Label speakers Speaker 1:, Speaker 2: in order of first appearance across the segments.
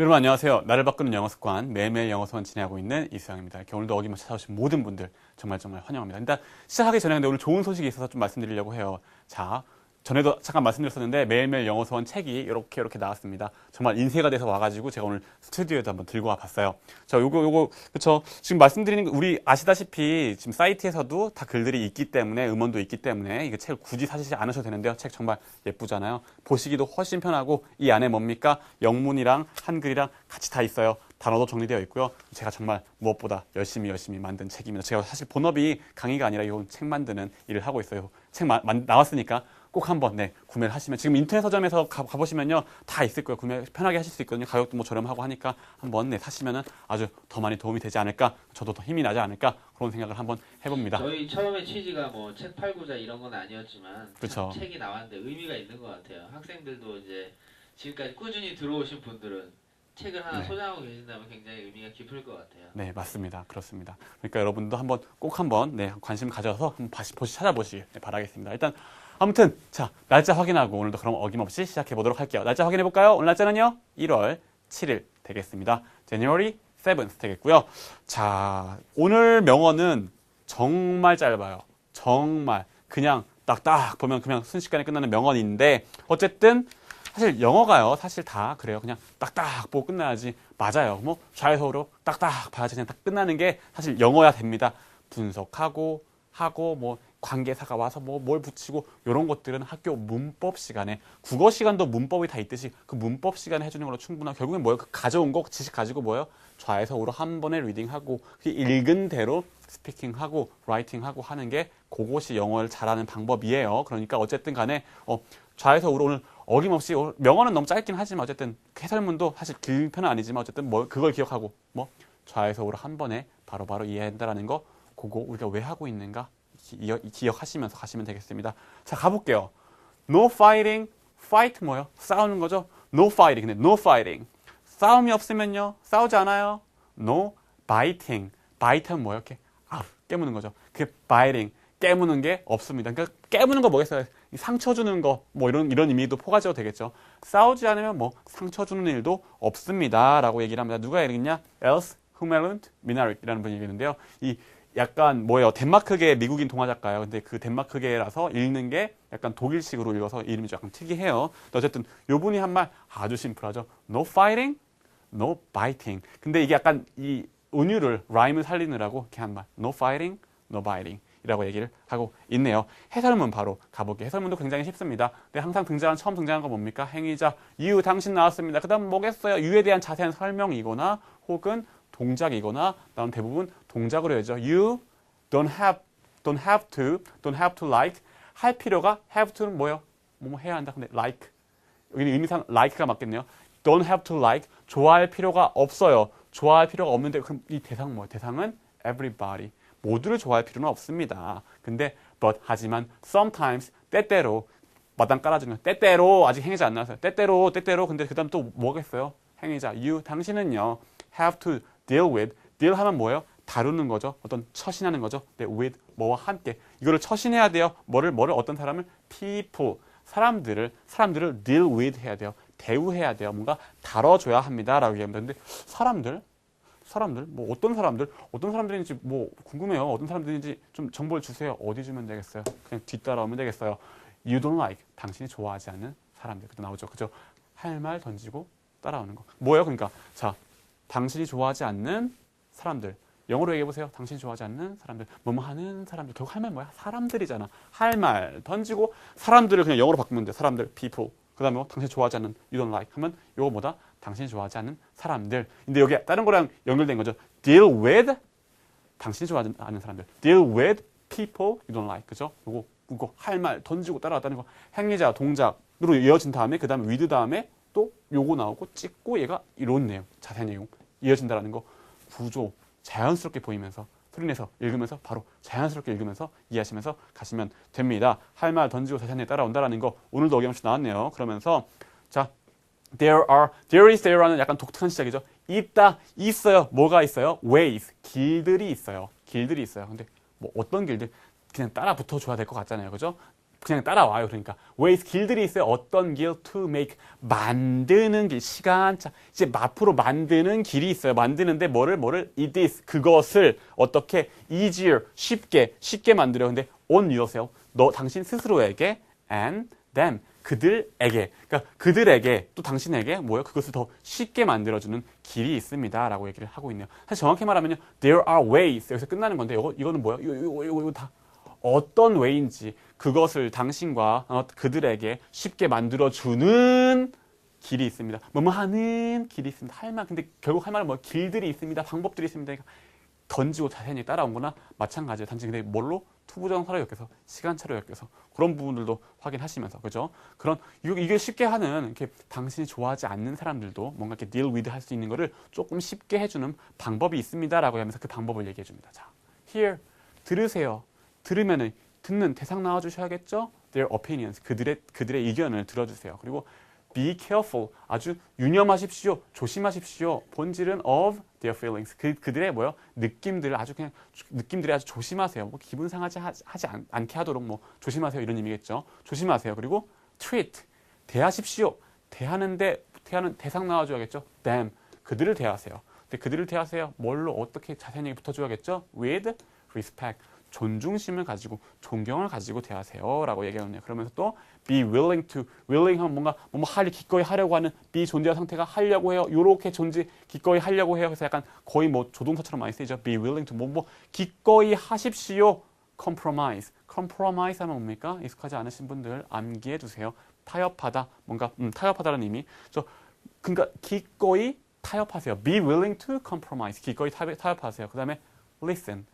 Speaker 1: 여러분 안녕하세요. 나를 바꾸는 영어 습관 매일매일 영어 수업 진행하고 있는 이수영입니다. 오늘도 어김없이 찾아오신 모든 분들 정말 정말 환영합니다. 일단 시작하기 전에 근데 오늘 좋은 소식이 있어서 좀 말씀드리려고 해요. 자, 전에도 잠깐 말씀드렸었는데 매일매일 영어 수원 책이 이렇게 이렇게 나왔습니다. 정말 인쇄가 돼서 와가지고 제가 오늘 스튜디오에도 한번 들고 와봤어요. 자, 요거 요거 그쵸 지금 말씀드리는 거 우리 아시다시피 지금 사이트에서도 다 글들이 있기 때문에 음원도 있기 때문에 이거 책을 굳이 사시지 않으셔도 되는데요. 책 정말 예쁘잖아요. 보시기도 훨씬 편하고 이 안에 뭡니까 영문이랑 한글이랑 같이 다 있어요. 단어도 정리되어 있고요. 제가 정말 무엇보다 열심히 열심히 만든 책입니다. 제가 사실 본업이 강의가 아니라 이건 책 만드는 일을 하고 있어요. 책 마, 만- 나왔으니까 꼭 한번 네, 구매를 하시면 지금 인터넷 서점에서 가, 가보시면요 다 있을 거예요. 구매 편하게 하실 수 있거든요. 가격도 뭐 저렴하고 하니까 한번 네, 사시면은 아주 더 많이 도움이 되지 않을까 저도 더 힘이 나지 않을까 그런 생각을 한번 해봅니다.
Speaker 2: 저희 처음에 취지가 뭐 책 팔고자 이런 건 아니었지만
Speaker 1: 그쵸.
Speaker 2: 참 책이 나왔는데 의미가 있는 것 같아요. 학생들도 이제 지금까지 꾸준히 들어오신 분들은 책을 하나
Speaker 1: 네.
Speaker 2: 소장하고 계신다면 굉장히 의미가 깊을 것 같아요.
Speaker 1: 네, 맞습니다. 그렇습니다. 그러니까 여러분도 한번 꼭 한번 네, 관심 가져서 한번 다시 보시 찾아보시길 네, 바라겠습니다. 일단 아무튼 자 날짜 확인하고 오늘도 그럼 어김없이 시작해 보도록 할게요. 날짜 확인해 볼까요? 오늘 날짜는요 1월 7일 되겠습니다. January 7th 되겠고요. 자 오늘 명언은 정말 짧아요. 정말 그냥 딱딱 보면 그냥 순식간에 끝나는 명언인데 어쨌든 사실 영어가요. 사실 다 그래요. 그냥 딱딱 보고 끝나야지. 맞아요. 뭐 좌에서로 딱딱 봐야지 그냥 딱 끝나는 게 사실 영어야 됩니다. 분석하고 하고 뭐 관계사가 와서 뭐 뭘 붙이고 이런 것들은 학교 문법 시간에 국어 시간도 문법이 다 있듯이 그 문법 시간에 해주는 걸로 충분하고 결국엔 뭐예요? 그 가져온 거 지식 가지고 뭐예요? 좌에서 우로 한 번에 리딩하고 그 읽은 대로 스피킹하고 라이팅하고 하는 게 그것이 영어를 잘하는 방법이에요. 그러니까 어쨌든 간에 어, 좌에서 우로 오늘 어김없이 명언은 너무 짧긴 하지만 어쨌든 해설문도 사실 긴 편은 아니지만 어쨌든 뭐 그걸 기억하고 뭐 좌에서 우로 한 번에 바로바로 이해한다라는 거 그거 우리가 왜 하고 있는가 기, 기억하시면서 가시면 되겠습니다. 자 가볼게요. No fighting, fight 뭐요? 싸우는 거죠. No fighting. 근데 no fighting. 싸움이 없으면요. 싸우지 않아요. No biting. bite는 뭐예요? 이렇게 아, 깨무는 거죠. 그 biting. 깨무는 게 없습니다. 그러니까 깨무는 거 뭐겠어요? 이 상처 주는 거, 뭐 이런, 이런 의미도 포괄적으로 되겠죠. 싸우지 않으면 뭐 상처 주는 일도 없습니다. 라고 얘기를 합니다. 누가 얘기했냐? else, humelund, minarit 이라는 분이 얘기했는데요. 이 약간 뭐예요? 덴마크계 미국인 동화 작가예요. 근데 그 덴마크계라서 읽는 게 약간 독일식으로 읽어서 이름이 좀 약간 특이해요. 어쨌든 요 분이 한 말 아주 심플하죠. No fighting, no biting. 근데 이게 약간 이 은유를 라임을 살리느라고 이렇게 한 말. No fighting, no biting. 이라고 얘기를 하고 있네요. 해설문 바로 가볼게요. 해설문도 굉장히 쉽습니다. 근데 항상 등장한 처음 등장한 거 뭡니까? 행위자, you, 당신 나왔습니다. 그다음 뭐겠어요? you에 대한 자세한 설명이거나 혹은 동작이거나 다음 대부분 동작으로 해야죠. You don't have, don't have to, don't have to like 할 필요가 have to는 뭐예요? 뭐 해야 한다. 근데 like 여기는 의미상 like가 맞겠네요. Don't have to like 좋아할 필요가 없어요. 좋아할 필요가 없는데 그럼 이 대상 뭐예요? 대상은 everybody 모두를 좋아할 필요는 없습니다. 근데 but 하지만 sometimes 때때로 마당 깔아주는 때때로 아직 행위자 안 나왔어요. 때때로 때때로 근데 그다음 또 뭐겠어요? 행위자 you 당신은요 have to deal with deal 하면 뭐예요? 다루는 거죠. 어떤 처신하는 거죠. 네, with 뭐와 함께 이거를 처신해야 돼요. 뭐를 뭐를 어떤 사람을 people 사람들을 사람들을 deal with 해야 돼요. 대우해야 돼요. 뭔가 다뤄줘야 합니다라고 얘기합니다. 근데 사람들 사람들 뭐 어떤 사람들 어떤 사람들인지 뭐 궁금해요. 어떤 사람들인지 좀 정보를 주세요. 어디 주면 되겠어요? 그냥 뒤따라오면 되겠어요. You don't like 당신이 좋아하지 않는 사람들 그때 나오죠. 그죠? 할 말 던지고 따라오는 거. 뭐예요? 그러니까 자 당신이 좋아하지 않는 사람들. 영어로 얘기해 보세요. 당신이 좋아하지 않는 사람들. 뭐뭐 하는 사람들. 결국 할 말 뭐야? 사람들이잖아. 할 말 던지고 사람들을 그냥 영어로 바꾸면 돼. 사람들, people. 그다음에 뭐 당신이 좋아하지 않는 you don't like 하면 요거 뭐다? 당신이 좋아하지 않는 사람들. 근데 여기 다른 거랑 연결된 거죠. deal with 당신이 좋아하지 않는 사람들. deal with people you don't like. 그죠? 요거 그거 할 말 던지고 따라왔다는 거. 행위자 동작으로 이어진 다음에 그다음에 with 다음에 또 요거 나오고 찍고 얘가 이런 내용, 자세한 내용 이어진다라는 거. 구조 자연스럽게 보이면서 소리내서 읽으면서 바로 자연스럽게 읽으면서 이해하시면서 가시면 됩니다. 할 말 던지고 자세히 따라온다라는 거 오늘도 어김없이 나왔네요. 그러면서 자 there are there is there라는 약간 독특한 시작이죠. 있다 있어요. 뭐가 있어요? ways 길들이 있어요. 길들이 있어요. 근데 뭐 어떤 길들 그냥 따라 붙어 줘야 될 것 같잖아요. 그죠? 그냥 따라와요. 그러니까 ways 길들이 있어요. 어떤 길 to make 만드는 길 시간차 이제 앞으로 만드는 길이 있어요. 만드는데 뭐를 뭐를 it is 그것을 어떻게 easier 쉽게 쉽게 만들어. 근데 on yourself 너 당신 스스로에게 and them 그들에게 그러니까 그들에게 또 당신에게 뭐요 그것을 더 쉽게 만들어주는 길이 있습니다라고 얘기를 하고 있네요. 사실 정확히 말하면요 there are ways 여기서 끝나는 건데 이거 이거는 뭐야 이거 이거 이거, 이거 다 어떤 웨이인지 그것을 당신과 어, 그들에게 쉽게 만들어주는 길이 있습니다. 뭐뭐 하는 길이 있습니다. 할 말, 근데 결국 할 말은 뭐 길들이 있습니다. 방법들이 있습니다. 그러니까 던지고 자세히 따라온 거나 마찬가지예요. 단지 근데 뭘로? 투부정사로 엮여서, 시간차로 엮여서 그런 부분들도 확인하시면서, 그죠? 그런, 이게 쉽게 하는, 이렇게 당신이 좋아하지 않는 사람들도 뭔가 이렇게 deal with 할 수 있는 거를 조금 쉽게 해주는 방법이 있습니다라고 하면서 그 방법을 얘기해 줍니다. 자, here, 들으세요. 들으면은 듣는 대상 나와주셔야겠죠? Their opinions 그들의 그들의 의견을 들어주세요. 그리고 be careful 아주 유념하십시오, 조심하십시오. 본질은 of their feelings 그 그들의 뭐요 느낌들을 아주 그냥 조- 느낌들이 아주 조심하세요. 뭐 기분 상하지 하, 하지 않, 않게 하도록 뭐 조심하세요 이런 의미겠죠. 조심하세요. 그리고 treat 대하십시오. 대하는데 대하는 대상 나와줘야겠죠. them 그들을 대하세요. 그들을 대하세요. 뭘로 어떻게 자세히 붙어줘야겠죠? with respect 존중심을 가지고 존경을 가지고 대하세요라고 얘기하네요. 그러면서 또 be willing to willing 하면 뭔가 뭐뭐 할 기꺼이 하려고 하는 be 존재 상태가 하려고 해요. 요렇게 존재 기꺼이 하려고 해요. 그래서 약간 거의 뭐 조동사처럼 많이 쓰이죠. be willing to 뭐 뭐 기꺼이 하십시오. compromise compromise 하면 뭡니까? 익숙하지 않으신 분들 암기해 두세요. 타협하다 뭔가 음, 타협하다는 의미. 저 그러니까 기꺼이 타협하세요. be willing to compromise 기꺼이 타협, 타협하세요. 그다음에 listen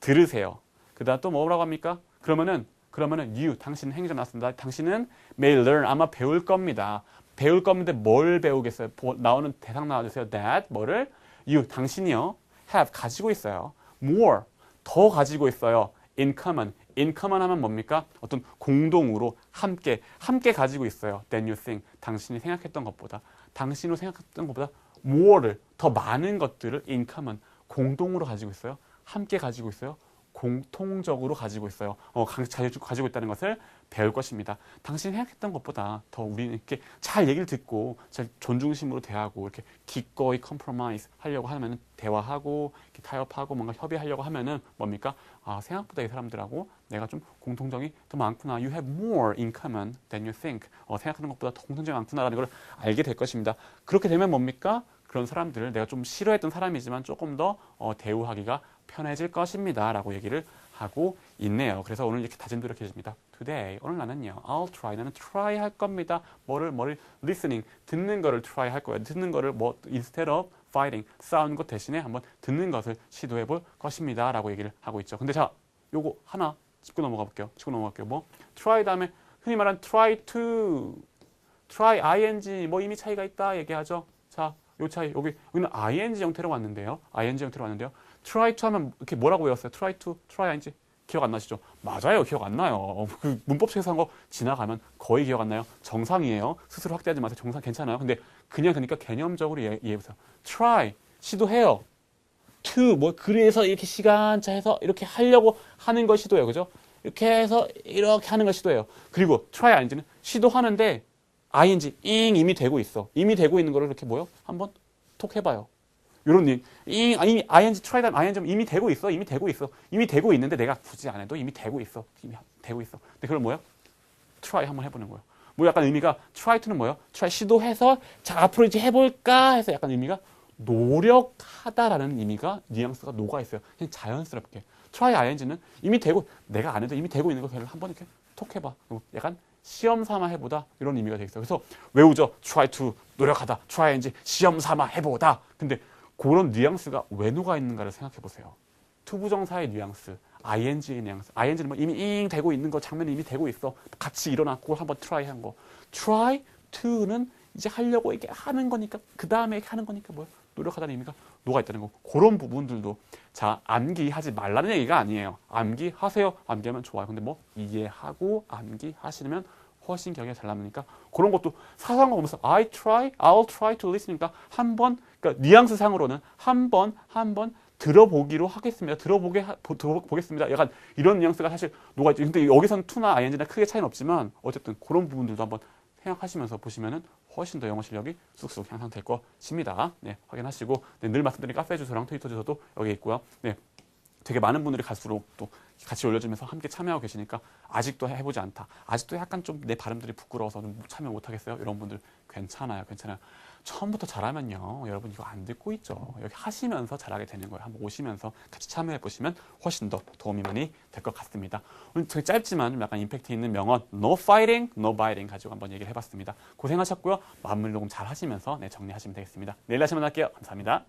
Speaker 1: 들으세요. 그 다음 또 뭐라고 합니까? 그러면은 그러면은 you 당신은 행위가 나왔습니다. 당신은 may learn 아마 배울 겁니다. 배울 겁니다. 뭘 배우겠어요? 보- 나오는 대상 나와주세요. that 뭐를 you 당신이요 have 가지고 있어요. more 더 가지고 있어요. in common in common 하면 뭡니까? 어떤 공동으로 함께 함께 가지고 있어요. than you think 당신이 생각했던 것보다 당신으로 생각했던 것보다 more를 더 많은 것들을 in common 공동으로 가지고 있어요. 함께 가지고 있어요. 공통적으로 가지고 있어요. 어, 가지고 있다는 것을 배울 것입니다. 당신이 생각했던 것보다 더 우리는 이렇게 잘 얘기를 듣고 잘 존중심으로 대하고 이렇게 기꺼이 컴프로마이즈 하려고 하면은 대화하고 이렇게 타협하고 뭔가 협의하려고 하면은 뭡니까? 아, 생각보다 이 사람들하고 내가 좀 공통점이 더 많구나. You have more in common than you think. 어, 생각하는 것보다 더 공통점이 많구나라는 걸 알게 될 것입니다. 그렇게 되면 뭡니까? 그런 사람들을 내가 좀 싫어했던 사람이지만 조금 더 어, 대우하기가 편해질 것입니다. 라고 얘기를 하고 있네요. 그래서 오늘 이렇게 다짐도 이렇게 해줍니다. Today, 오늘 나는요, I'll try. 나는 try 할 겁니다. 뭐를, 뭐를, listening, 듣는 거를 try 할 거예요. 듣는 거를 뭐, instead of fighting, 싸우는 것 대신에 한번 듣는 것을 시도해 볼 것입니다. 라고 얘기를 하고 있죠. 근데 자, 요거 하나 짚고 넘어가 볼게요. 짚고 넘어갈게요. 뭐, try 다음에 흔히 말하는 try to, try ing, 뭐 이미 차이가 있다 얘기하죠. 자, 요 차이, 여기, 여기는 ing 형태로 왔는데요. ing 형태로 왔는데요. try to 하면 이렇게 뭐라고 외웠어요? try to, try ing. 기억 안 나시죠? 맞아요. 기억 안 나요. 그 문법책에서 한 거 지나가면 거의 기억 안 나요. 정상이에요. 스스로 확대하지 마세요. 정상 괜찮아요. 근데 그냥 그러니까 개념적으로 이해, 이해해보세요. try, 시도해요. to, 뭐, 그래서 이렇게 시간차 해서 이렇게 하려고 하는 걸 시도해요. 그죠? 이렇게 해서 이렇게 하는 걸 시도해요. 그리고 try ing는 시도하는데 ing, 잉 이미 되고 있어. 이미 되고 있는 거를 이렇게 뭐요? 한번 톡 해봐요. 일. 잉, 아, 이미 ing, try 다음 ing 이미 되고 있어. 이미 되고 있어. 이미 되고 있는데 내가 굳이 안 해도 이미 되고 있어. 이미 되고 있어. 근데 그걸 뭐요? try 한번 해보는 거예요. 뭐 약간 의미가 try to는 뭐예요? try 시도해서 자 앞으로 이제 해볼까 해서 약간 의미가 노력하다라는 의미가 뉘앙스가 녹아 있어요. 그냥 자연스럽게 try ing는 이미 되고 내가 안 해도 이미 되고 있는 거 그냥 한번 이렇게 톡 해봐. 약간 시험 삼아 해보다 이런 의미가 돼 있어요. 그래서 외우죠. try to 노력하다. try ing 시험 삼아 해보다. 근데 그런 뉘앙스가 왜 녹아 있는가를 생각해 보세요. 투부정사의 뉘앙스, ing의 뉘앙스. ing는 뭐 이미 잉 되고 있는 거 장면이 이미 되고 있어. 같이 그걸 한번 try 한 거. try to는 이제 하려고 이렇게 하는 거니까 그 다음에 하는 거니까 뭐야 노력하다는 의미가 녹아 있다는 거. 그런 부분들도 자 암기하지 말라는 얘기가 아니에요. 암기하세요. 암기하면 좋아요. 근데 뭐 이해하고 암기하시면 훨씬 기억이 잘 남으니까 그런 것도 거 보면서 I try, I'll try to listen이니까 한 번, 그러니까 뉘앙스 상으로는 한 번, 한 번 들어보기로 하겠습니다. 들어보게 하- 보, 들어보겠습니다. 약간 이런 뉘앙스가 사실 녹아 있죠. 근데 여기서는 투나 ing나 크게 차이는 없지만 어쨌든 그런 부분들도 한번 생각하시면서 보시면은 훨씬 더 영어 실력이 쑥쑥 향상될 것입니다. 네, 확인하시고 네, 늘 말씀드린 카페 주소랑 트위터 주소도 여기 있고요. 네, 되게 많은 분들이 갈수록 또 같이 올려주면서 함께 참여하고 계시니까 아직도 해보지 않다. 아직도 약간 좀 내 발음들이 부끄러워서 좀 참여 못하겠어요. 이런 분들 괜찮아요. 괜찮아요. 처음부터 잘하면요. 여러분 이거 안 듣고 있죠. 여기 하시면서 잘하게 되는 거예요. 한번 오시면서 같이 참여해 보시면 훨씬 더 도움이 많이 될 것 같습니다. 오늘 되게 짧지만 좀 약간 임팩트 있는 명언 No fighting, no biting 가지고 한번 얘기를 해봤습니다. 고생하셨고요. 마무리 녹음 잘 하시면서 네, 정리하시면 되겠습니다. 내일 다시 만날게요. 감사합니다.